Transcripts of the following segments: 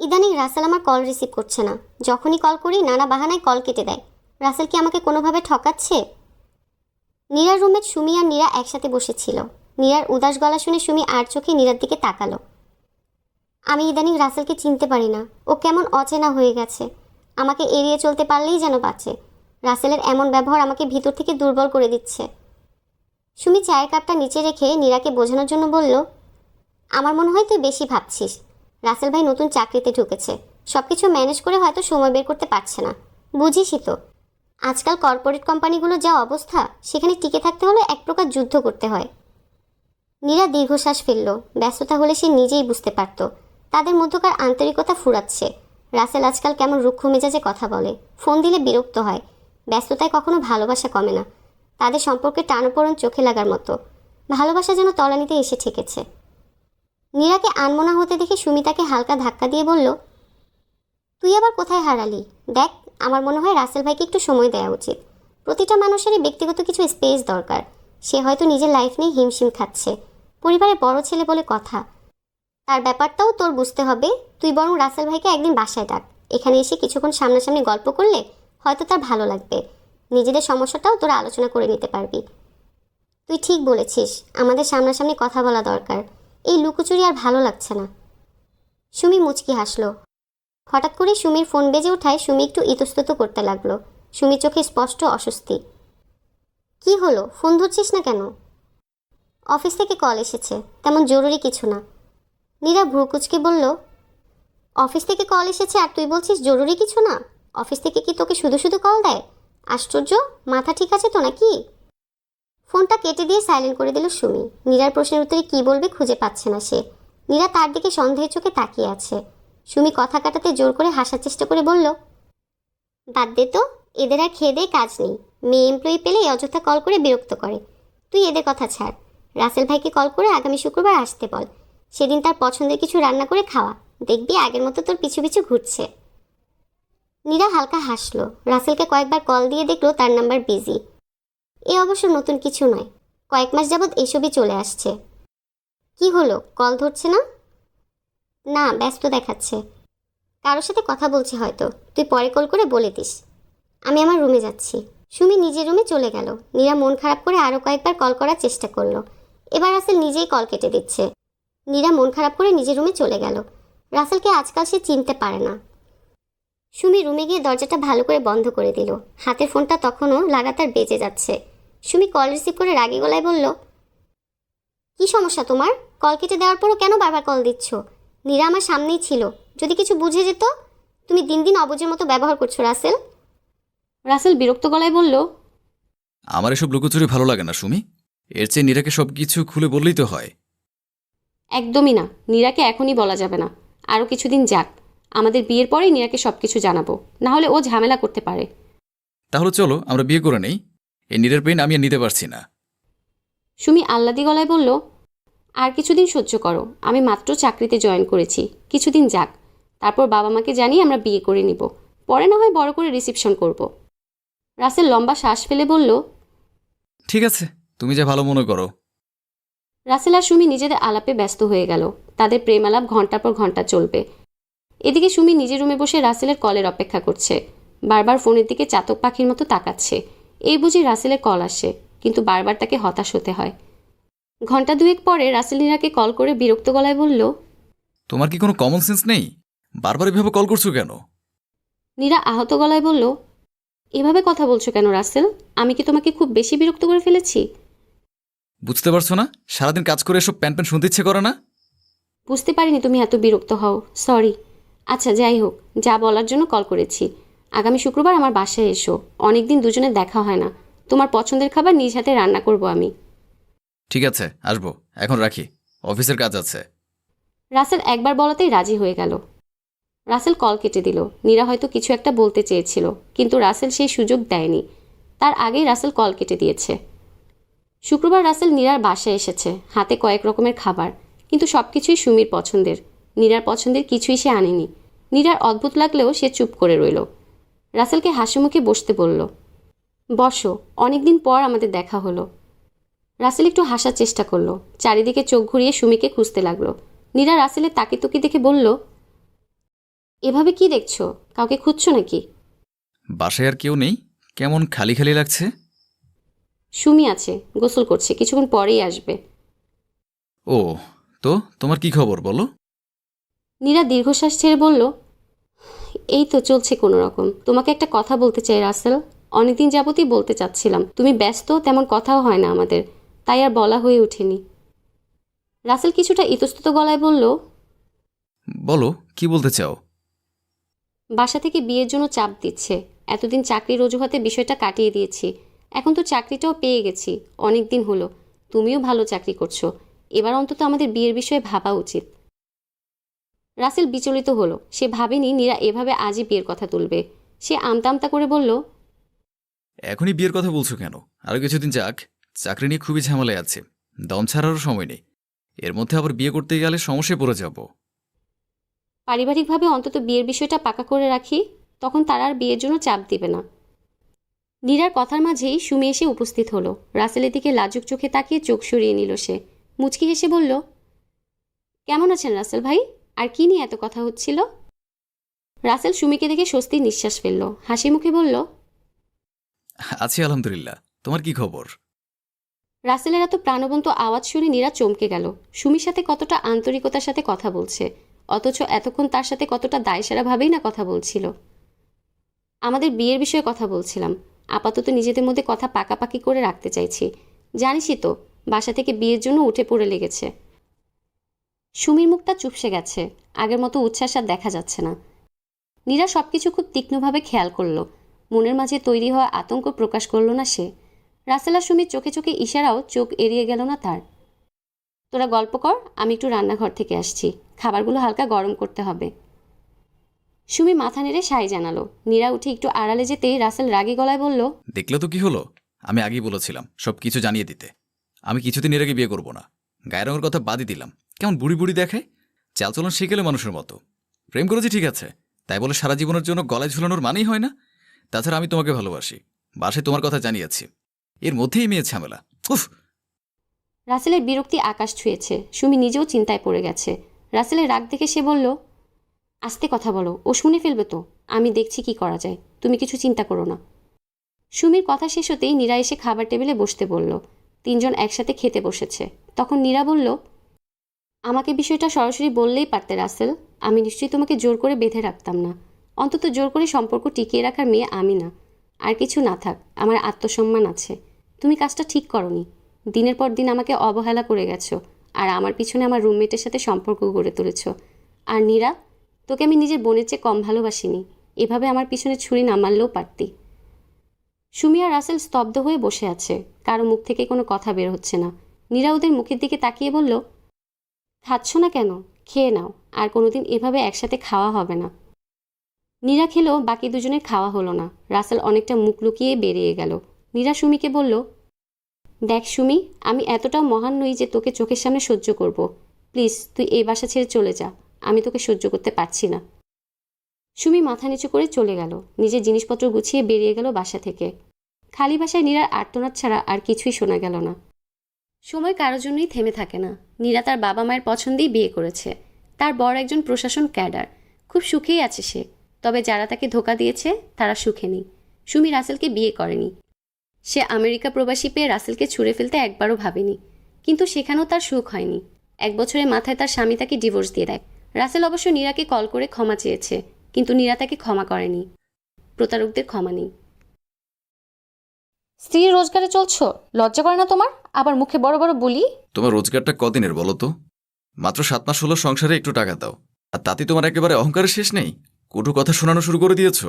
ইদানিং রাসেল আমার call receive করছে না। যখনই কল করি, নানা বাহানায় কল কেটে দেয়। রাসেল কি আমাকে কোনোভাবে ঠকাচ্ছে? নীরার রুমে সুমি আর নীরা একসাথে বসেছিল। নীরার উদাস গলা শুনে সুমি আর চোখে নীরার দিকে তাকালো। আমি ইদানিং রাসেলকে চিনতে পারি না। ও কেমন অচেনা হয়ে গেছে। আমাকে এড়িয়ে চলতে পারলেই যেন বাঁচে। রাসেলের এমন ব্যবহার আমাকে ভিতর থেকে দুর্বল করে দিচ্ছে। সুমি চায়ের কাপটা নিচে রেখে নীরাকে বোঝানোর জন্য বলল, আমার মনে হয় তুই বেশি ভাবছিস। রাসেল ভাই নতুন চাকরিতে ঢুকেছে। সব কিছু ম্যানেজ করে হয়তো সময় বের করতে পারছে না। বুঝিসই তো। আজকাল কর্পোরেট কোম্পানিগুলো যা অবস্থা, সেখানে টিকে থাকতে হলে এক প্রকার যুদ্ধ করতে হয়। নীরা দীর্ঘশ্বাস ফেলল। ব্যস্ততা হলে সে নিজেই বুঝতে পারত। তাদের মধ্যকার আন্তরিকতা ফুরাচ্ছে। রাসেল আজকাল কেমন রুক্ষ মেজাজে কথা বলে। ফোন দিলে বিরক্ত হয়। ব্যস্ততায় কখনো ভালোবাসা কমে না। তাদের সম্পর্কে টানপোড়ন চোখে লাগার মতো। ভালোবাসা যেন তলানিতে এসে ঠেকেছে। নীরাকে আনমনা হতে দেখে সুমিতাকে হালকা ধাক্কা দিয়ে বলল, তুই আবার কোথায় হারালি? দেখ, আমার মনে হয় রাসেল ভাইকে একটু সময় দেওয়া উচিত। প্রতিটা মানুষেরই ব্যক্তিগত কিছু স্পেস দরকার। সে হয়তো নিজের লাইফ নিয়ে হিমশিম খাচ্ছে। পরিবারে বড় ছেলে বলে কথা। তার ব্যাপারটাও তোর বুঝতে হবে। তুই বরং রাসেল ভাইকে একদিন বাসায় ডাক। এখানে এসে কিছুক্ষণ সামনাসামনি গল্প করলে হয়তো তার ভালো লাগবে। নিজেদের সমস্যাটাও তোরা আলোচনা করে নিতে পারবি। তুই ঠিক বলেছিস। আমাদের সামনাসামনি কথা বলা দরকার। এই লুকোচুরি আর ভালো লাগছে না। সুমি মুচকি হাসলো। হঠাৎ করে সুমির ফোন বেজে ওঠায় সুমি একটু ইতস্তত করতে লাগল। সুমির চোখে স্পষ্ট অস্বস্তি। কি হলো? ফোন ধরছিস না কেন? অফিস থেকে কল এসেছে। তেমন জরুরি কিছু না। নীরা ভ্রুকুচকে বলল, অফিস থেকে কল এসেছে আর তুই বলছিস জরুরি কিছু না? অফিস থেকে কি তোকে শুধু শুধু কল দেয়? আশ্চর্য! মাথা ঠিক আছে তো নাকি? ফোনটা কেটে দিয়ে সাইলেন্ট করে দিল সুমি। নীরার প্রশ্নের উত্তরে কী বলবে খুঁজে পাচ্ছে না সে। নীরা তার দিকে সন্দেহের চোখে তাকিয়ে আছে। সুমি কথা কাটাতে জোর করে হাসার চেষ্টা করে বলল, বাদ দে তো, এদের আর খেয়ে দিয়ে কাজ নেই। মেয়ে এমপ্লয়ি পেলেই অযথা কল করে বিরক্ত করে। তুই এদের কথা ছাড়। রাসেল ভাইকে কল করে আগামী শুক্রবার আসতে বল। সেদিন তার পছন্দের কিছু রান্না করে খাওয়া। দেখবি আগের মতো তোর পিছু পিছু ঘুরছে। নীরা হালকা হাসলো। রাসেলকে কয়েকবার কল দিয়ে দেখল তার নাম্বার বিজি এ অবশ্য নতুন কিছু নয়। কয়েক মাস যাবৎ এসবই চলে আসছে। কি হলো? কল ধরছে না? না, ব্যস্ত দেখাচ্ছে। কারোর সাথে কথা বলছে হয়তো। তুই পরে কল করে বলে দিস। আমি আমার রুমে যাচ্ছি। সুমি নিজের রুমে চলে গেল। নীরা মন খারাপ করে আরও কয়েকবার কল করার চেষ্টা করল। এবার রাসেল নিজেই কল কেটে দিচ্ছে। নীরা মন খারাপ করে নিজের রুমে চলে গেল। রাসেলকে আজকাল সে চিনতে পারে না। সুমি রুমে গিয়ে দরজাটা ভালো করে বন্ধ করে দিল। হাতের ফোনটা তখনও লাগাতার বেজে যাচ্ছে। সুমি কল রিসিভ করে রাগী গলায় বলল কি সমস্যা তোমার? কল কেটে দেওয়ার পরও কেন বারবার কল দিচ্ছ? নীরা আমার সামনেই ছিল। যদি কিছু বুঝে যেত তুমি দিন দিন অবুঝের মতো ব্যবহার করছ রাসেল। রাসেল বিরক্ত গলায় বলল আমার এসব লুকোচুরি ভালো লাগে না সুমি। এর চেয়ে নীরাকে সব কিছু খুলে বললেই তো হয়। একদমই না। নীরাকে এখনই বলা যাবে না। আরও কিছুদিন যাক। আমাদের বিয়ের পরেই নীরাকে সব কিছু জানাব। না হলে ও ঝামেলা করতে পারে। তাহলে চলো আমরা বিয়ে করে নেই। এই নীরের পেন আমি আর নিতে পারছি না। সুমি আহ্লাদি গলায় বলল আর কিছুদিন সহ্য করো আমি মাত্র চাকরিতে জয়েন করেছি কিছুদিন যাক। তারপর বাবা মাকে জানিয়ে আমরা বিয়ে করে নিব। পরে না হয় বড় করে রিসেপশন করব। রাসেল লম্বা শ্বাস ফেলে বলল ঠিক আছে তুমি যা ভালো মনে করো। রাসেল আর সুমি নিজেদের আলাপে ব্যস্ত হয়ে গেল। তাদের প্রেম আলাপ ঘণ্টার পর ঘণ্টা চলবে। এদিকে সুমি নিজের রুমে বসে রাসেলের কলের অপেক্ষা করছে। বারবার ফোনের দিকে চাতক পাখির মতো তাকাচ্ছে। এই বুঝি রাসেলের কল আসে কিন্তু বারবার তাকে হতাশ হতে হয়। ঘণ্টা দুয়েক পরে রাসেল নীরাকে কল করে বিরক্ত গলায় বলল তোমার কি কোনো কমন সেন্স নেই? বারবার এভাবে কল করছ কেন? নীরা আহত গলায় বলল এভাবে কথা বলছো কেন রাসেল? আমি কি তোমাকে খুব বেশি বিরক্ত করে ফেলেছি? বুঝতে পারছ না? সারাদিন কাজ করে এসব প্যান প্যান শুনতে ইচ্ছে করে না? বুঝতে পারিনি তুমি এত বিরক্ত হও সরি আচ্ছা যাই হোক যা বলার জন্য কল করেছি। আগামী শুক্রবার আমার বাসায় এসো। অনেকদিন দুজনে দেখা হয় না। তোমার পছন্দের খাবার নিজ হাতে রান্না করব আমি। ঠিক আছে আসব। এখন রাখি। অফিসের কাজ আছে। রাসেল একবার বলাতেই রাজি হয়ে গেল। রাসেল কল কেটে দিল। নীরা হয়তো কিছু একটা বলতে চেয়েছিল কিন্তু রাসেল সেই সুযোগ দেয়নি। তার আগেই রাসেল কল কেটে দিয়েছে। শুক্রবার রাসেল নীরার বাসায় এসেছে হাতে কয়েক রকমের খাবার কিন্তু সব কিছুই সুমির পছন্দের। নীরার পছন্দের কিছুই সে আনেনি। নীরার অদ্ভুত লাগলেও সে চুপ করে রইল। রাসেলকে হাসি মুখে বসতে বলল বসো অনেকদিন পর আমাদের দেখা হলো। রাসেল একটু হাসার চেষ্টা করল। চারিদিকে চোখ ঘুরিয়ে সুমিকে খুঁজতে লাগল। নীরা রাসেলের তাকে তুকি দেখে বলল এভাবে কি দেখছ? কাউকে খুঁজছো নাকি? বাসায় আর কেউ নেই? কেমন খালি খালি লাগছে? সুমি আছে গোসল করছে কিছুক্ষণ পরেই আসবে। ও তো তোমার কি খবর বলো? নীরা দীর্ঘশ্বাস ছেড়ে বলল এই তো চলছে কোনো রকম। তোমাকে একটা কথা বলতে চাই রাসেল। অনেকদিন যাবতই বলতে চাচ্ছিলাম। তুমি ব্যস্ত তেমন কথাও হয় না আমাদের। তাই আর বলা হয়ে ওঠেনি। রাসেল কিছুটা ইতস্তত গলায় বলল বলো কি বলতে চাও? বাসা থেকে বিয়ের জন্য চাপ দিচ্ছে। এতদিন চাকরির অজুহাতে বিষয়টা কাটিয়ে দিয়েছি। এখন তো চাকরিটাও পেয়ে গেছি। অনেক দিন হলো। তুমিও ভালো চাকরি করছ। এবার অন্তত আমাদের বিয়ের বিষয়ে ভাবা উচিত। রাসেল বিচলিত হলো। সে ভাবেনি নীরা এভাবে আজই বিয়ের কথা তুলবে। সে আমতা আমতা করে বলল এখনই বিয়ের কথা বলছো কেন? আরও কিছুদিন যাক। চাকরি নিয়ে খুবই ঝামেলায় আছে। দম ছাড়ারও সময় নেই। এর মধ্যে আবার বিয়ে করতে গেলে সমস্যায় পড়ে যাব। পারিবারিকভাবে অন্তত বিয়ের বিষয়টা পাকা করে রাখি তখন তারা আর বিয়ের জন্য চাপ দিবে না। নীরার কথার মাঝেই সুমি এসে উপস্থিত হলো। রাসেলের দিকে লাজুক চোখে তাকিয়ে চোখ সরিয়ে নিল সে। মুচকি হেসে বলল কেমন আছেন রাসেল ভাই? আর কি নিয়ে এত কথা হচ্ছিল? রাসেল সুমিকে দেখে স্বস্তির নিঃশ্বাস ফেলল। হাসি মুখে বলল আছি আলহামদুলিল্লাহ। তোমার কি খবর? রাসেলের এত প্রাণবন্ত আওয়াজ শুনে নীরা চমকে গেল। সুমির সাথে কতটা আন্তরিকতার সাথে কথা বলছে অথচ এতক্ষণ তার সাথে কতটা দায়সারাভাবেই না কথা বলছিল। আমাদের বিয়ের বিষয়ে কথা বলছিলাম। আপাতত নিজেদের মধ্যে কথা পাকাপাকি করে রাখতে চাইছি। জানিসই তো বাসা থেকে বিয়ের জন্য উঠে পড়ে লেগেছে। সুমির মুখটা চুপসে গেছে। আগের মতো উচ্ছ্বাস আর দেখা যাচ্ছে না। নীরা সবকিছু খুব তীক্ষ্ণভাবে খেয়াল করল। মনের মাঝে তৈরি হওয়া আতঙ্ক প্রকাশ করল না সে। রাসেলা সুমির চোখে চোখে ইশারাও চোখ এড়িয়ে গেল না তার। তোরা গল্প কর, আমি একটু রান্নাঘর থেকে আসছি। খাবারগুলো হালকা গরম করতে হবে। সুমি মাথা নেড়ে সাই জানালো। নীরা উঠে একটু আড়ালে যেতেই রাসেল রাগী গলায় বলল, দেখলে তো কি হলো? আমি আগেই বলেছিলাম সব কিছু জানিয়ে দিতে। আমি কিছুদিন এর আগে বিয়ে করব না। গায়ের রঙের কথা বাদই দিলাম। কেমন বুড়ি বুড়ি দেখায়? চালচলন শিখেলে মানুষের মতো। প্রেম করেছি ঠিক আছে, তাই বলে সারা জীবনের জন্য গলায় ঝুলানোর মানেই হয় না? তাছাড়া আমি তোমাকে ভালোবাসি বাসে তোমার কথা জানিয়েছি। এর মধ্যেই মেয়ে ঝামেলা। উফ! রাসেলের বিরক্তি আকাশ ছুঁয়েছে, সুমি নিজেও চিন্তায় পড়ে গেছে। রাসেলের রাগ দেখে সে বলল, আস্তে কথা বলো, ও শুনে ফেলবে তো, আমি দেখছি কি করা যায়, তুমি কিছু চিন্তা করো না। সুমির কথা শেষ হতেই নীরা এসে খাবার টেবিলে বসতে বলল। তিনজন একসাথে খেতে বসেছে। তখন নীরা বলল আমাকে বিষয়টা সরাসরি বললেই পারতে, রাসেল। আমি নিশ্চয়ই তোমাকে জোর করে বেঁধে রাখতাম না। অন্তত জোর করে সম্পর্ক টিকিয়ে রাখার মেয়ে আমি না। আর কিছু না থাক, আমার আত্মসম্মান আছে। তুমি কাজটা ঠিক করনি। দিনের পর দিন আমাকে অবহেলা করে গেছো, আর আমার পিছনে আমার রুমমেটের সাথে সম্পর্ক গড়ে তুলেছ। আর নীরা, তোকে আমি নিজের বোনের চেয়ে কম ভালোবাসিনি। এভাবে আমার পিছনে ছুরি না মারলেও পারতি। সুমি আর রাসেল স্তব্ধ হয়ে বসে আছে। কারও মুখ থেকে কোনো কথা বের হচ্ছে না। নীরা ওদের মুখের দিকে তাকিয়ে বলল খাচ্ছ না কেন? খেয়ে নাও। আর কোনোদিন এভাবে একসাথে খাওয়া হবে না। নীরা খেলেও বাকি দুজনের খাওয়া হলো না। রাসেল অনেকটা মুখ লুকিয়ে বেরিয়ে গেল। নীরা সুমিকে বলল, দেখ সুমি, আমি এতটাও মহান নই যে তোকে চোখের সামনে সহ্য করব। প্লিজ, তুই এই বাসা ছেড়ে চলে যা। আমি তোকে সহ্য করতে পারছি না। সুমি মাথা নিচু করে চলে গেল। নিজের জিনিসপত্র গুছিয়ে বেরিয়ে গেল বাসা থেকে। খালি বাসায় নীরার আর্তনাদ ছাড়া আর কিছুই শোনা গেল না। সময় কারোর জন্যই থেমে থাকে না। নীরা তার বাবা মায়ের পছন্দেই বিয়ে করেছে। তার বড় একজন প্রশাসন ক্যাডার। খুব সুখেই আছে সে। তবে যারা তাকে ধোকা দিয়েছে, তারা সুখে নেই। সুমি রাসেলকে বিয়ে করেনি। সে আমেরিকা প্রবাসী পেয়ে রাসেলকে ছুঁড়ে ফেলতে একবারও ভাবেনি। কিন্তু সেখানেও তার সুখ হয়নি। এক বছরের মাথায় তার স্বামী তাকে ডিভোর্স দিয়ে দেয়। রাসেল অবশ্য নীরাকে কল করে ক্ষমা চেয়েছে, কিন্তু নীরা তাকে ক্ষমা করেনি। প্রতারকদের ক্ষমা নেই। স্ত্রীর রোজগারে চলছো? লজ্জা করে না তোমার? আবার মুখে বড় বড় বলি? তোমার রোজগারটা কদিনের বলো তো? মাত্র সাত মাস হলো সংসারে একটু টাকা দাও। আর তাতে তোমার একেবারে অহংকারের শেষ নেই? কটু কথা শোনানো শুরু করে দিয়েছ?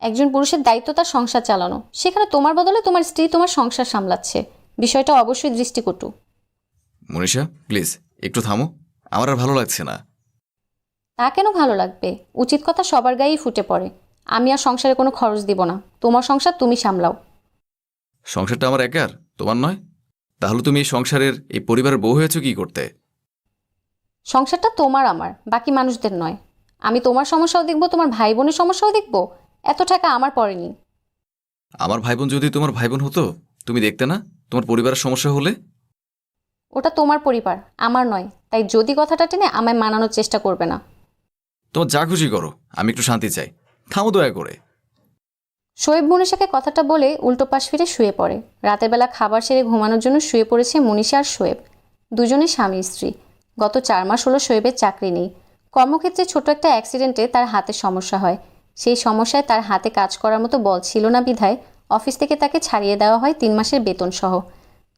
একজন পুরুষের দায়িত্ব তার সংসার চালানো। সেখানে তোমার বদলে তোমার স্ত্রী তোমার সংসার সামলাচ্ছে। বিষয়টা অবশ্যই দৃষ্টিকটু। মনীষা প্লিজ একটু থামো। আমার আর ভালো লাগছে না। তা কেন ভালো লাগবে? উচিত কথা সবার গায়েই ফুটে পড়ে। আমি আর সংসারে কোনো খরচ দিব না। তোমার সংসার তুমি সামলাও। সংসারটা আমার একার তোমার নয়? তাহলে তুমি এই সংসারের এই পরিবারের বউ হয়েছো কি করতে? সংসারটা তোমার আমার বাকি মানুষদের নয়। আমি তোমার সমস্যাও দেখব তোমার ভাই বোনের সমস্যাও দেখব। এত টাকা আমার পড়েনি। আমার ভাই বোন যদি তোমার ভাই বোন হতো তুমি দেখতে না? তোমার পরিবারের সমস্যা হলে? ওটা তোমার পরিবার আমার নয়। তাই যদি কথাটা টেনে আমায় মানানোর চেষ্টা করবে না। তোমার যা খুশি করো আমি একটু শান্তি চাই। থামো দয়া করে। শোয়েব মনীষাকে কথাটা বলে উল্টো পাশ ফিরে শুয়ে পড়ে। রাতের বেলা খাবার সেরে ঘুমানোর জন্য শুয়ে পড়েছে মনীষা আর শোয়েব। দুজনে স্বামী স্ত্রী। গত চার মাস হলো শোয়েবের চাকরি নেই। কর্মক্ষেত্রে ছোট একটা অ্যাক্সিডেন্টে তার হাতে সমস্যা হয়। সেই সমস্যায় তার হাতে কাজ করার মতো বল ছিল না বিধায় অফিস থেকে তাকে ছাড়িয়ে দেওয়া হয় তিন মাসের বেতন সহ।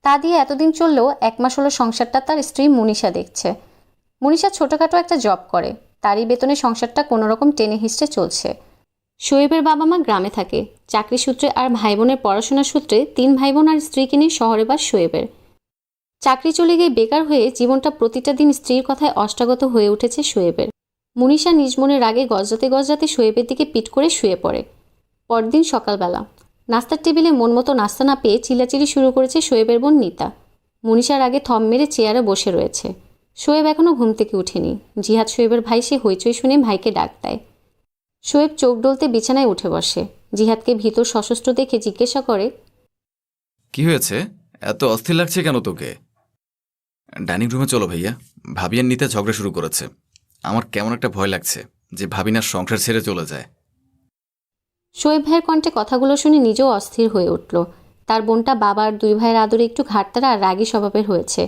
তা দিয়ে এতদিন চললেও এক মাস হলো সংসারটা তার স্ত্রী মনীষা দেখছে। মনীষা ছোটোখাটো একটা জব করে। তারই বেতনে সংসারটা কোনোরকম টেনে হিস্টে চলছে। শোয়েবের বাবা মা গ্রামে থাকে। চাকরি সূত্রে আর ভাই বোনের পড়াশোনার সূত্রে তিন ভাই বোন আর স্ত্রীকে নিয়ে শহরে বাস শোয়েবের। চাকরি চলে গিয়ে বেকার হয়ে জীবনটা প্রতিটা দিন স্ত্রীর কথায় অষ্টাগত হয়ে উঠেছে শোয়েবের। মুনিশা নিজ মনের আগে গজরাতে গজরাতে শোয়েবের দিকে পিট করে শুয়ে পড়ে। পরদিন সকালবেলা নাস্তার টেবিলে মন মতো নাস্তা না পেয়ে চিল্লাচিলি শুরু করেছে শোয়েবের বোন নিতা। মুনিশার আগে থম মেরে চেয়ারে বসে রয়েছে। শোয়েব এখনও ঘুম থেকে উঠেনি। জিহাদ শোয়েবের ভাই সে হইচই শুনে ভাইকে ডাক দেয়। শোয়েব চোখ ডলতে বিছানায় উঠে বসে। জিহাদকে ভীত সশস্ত্র দেখে জিজ্ঞাসা করে কি হয়েছে? এত অস্থির লাগছে কেন তোকে? ডাইনিং রুমে চলো ভাইয়া। ভাবিয়ার নিতে ঝগড়া শুরু করেছে। আমার কেমন একটা ভয় লাগছে যে ভাবিনার সংসার ছেড়ে চলে যায়। শোয়েব ভাইয়ের কণ্ঠে কথাগুলো শুনে নিজেও অস্থির হয়ে উঠল। তার বোনটা বাবার দুই ভাইয়ের আদরে একটু ঘাটতারা আর রাগী স্বভাবের হয়েছে।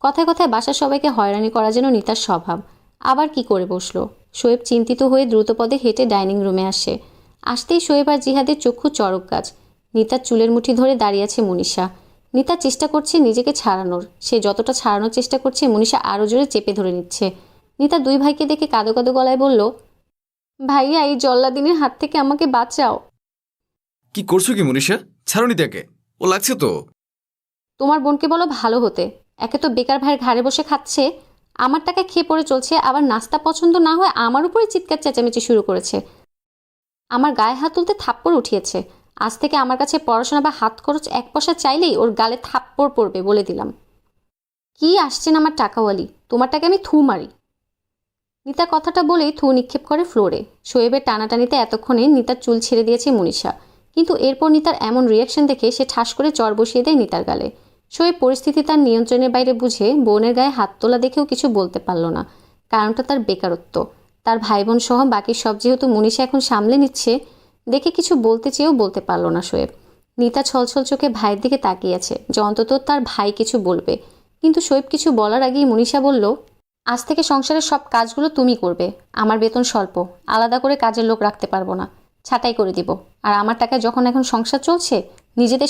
কথায় কথায় বাসার সবাইকে হয়রানি করা যেন নিতার স্বভাব। আবার কি করে বসল? শোয়েব চিন্তিত হয়ে দ্রুতপদে হেঁটে ডাইনিং রুমে আসে। আসতেই শোয়েব আর জিহাদের চক্ষু চড়ক গাছ। নিতার চুলের মুঠি ধরে দাঁড়িয়ে আছে মনীষা। নিতা চেষ্টা করছে নিজেকে ছাড়ানোর। সে যতটা ছাড়ানোর চেষ্টা করছে মনীষা আরও জোরে চেপে ধরে নিচ্ছে। নিতা দুই ভাইকে দেখে কাদো কাদো গলায় বলল ভাইয়া এই জল্লাদিনের হাত থেকে আমাকে বাঁচাও। কি করছ কি মনীষা? ছাড়নি তাকে ও লাগছে তো। তোমার বোনকে বলো ভালো হতে। একে তো বেকার ভাইয়ের ঘাড়ে বসে খাচ্ছে। আমার টাকা খেয়ে পড়ে চলছে, আবার নাস্তা পছন্দ না হয়ে আমার উপরে চিৎকার চেঁচামেচি শুরু করেছে। আমার গায়ে হাত তুলতে থাপ্পড় উঠিয়েছে। আজ থেকে আমার কাছে পড়াশোনা বা হাত খরচ এক পয়সা চাইলেই ওর গালে থাপ্পড় পড়বে বলে দিলাম। কি আসছেন আমার টাকাওয়ালি? তোমারটাকে আমি থু মারি। নিতা কথাটা বলেই থু নিক্ষেপ করে ফ্লোরে। শোয়েবের টানাটানিতে এতক্ষণে নিতার চুল ছেড়ে দিয়েছে মনীষা। কিন্তু এরপর নিতার এমন রিয়াকশন দেখে সে ঠাস করে চর বসিয়ে দেয় নিতার গালে। শোয়েব পরিস্থিতি তার নিয়ন্ত্রণের বাইরে বুঝে বোনের গায়ে হাত তোলা দেখেও কিছু বলতে পারল না। কারণটা তার বেকারত্ব। তার ভাই বোন সহ বাকি সব যেহেতু মনীষা এখন সামলে নিচ্ছে, দেখে কিছু বলতে চেয়েও বলতে পারল না শোয়েব। নিতা ছলছল চোখে ভাইয়ের দিকে তাকিয়েছে যে অন্তত তার ভাই কিছু বলবে। কিন্তু শোয়েব কিছু বলার আগেই মনীষা বলল, আজ থেকে সংসারের সব কাজগুলো তুমি করবে। আমার বেতন স্বল্প। আলাদা করে কাজের লোক রাখতে পারব না। ছাটাই করে দিব। আর আমার টাকায় যখন এখন সংসার চলছে, নিজেদের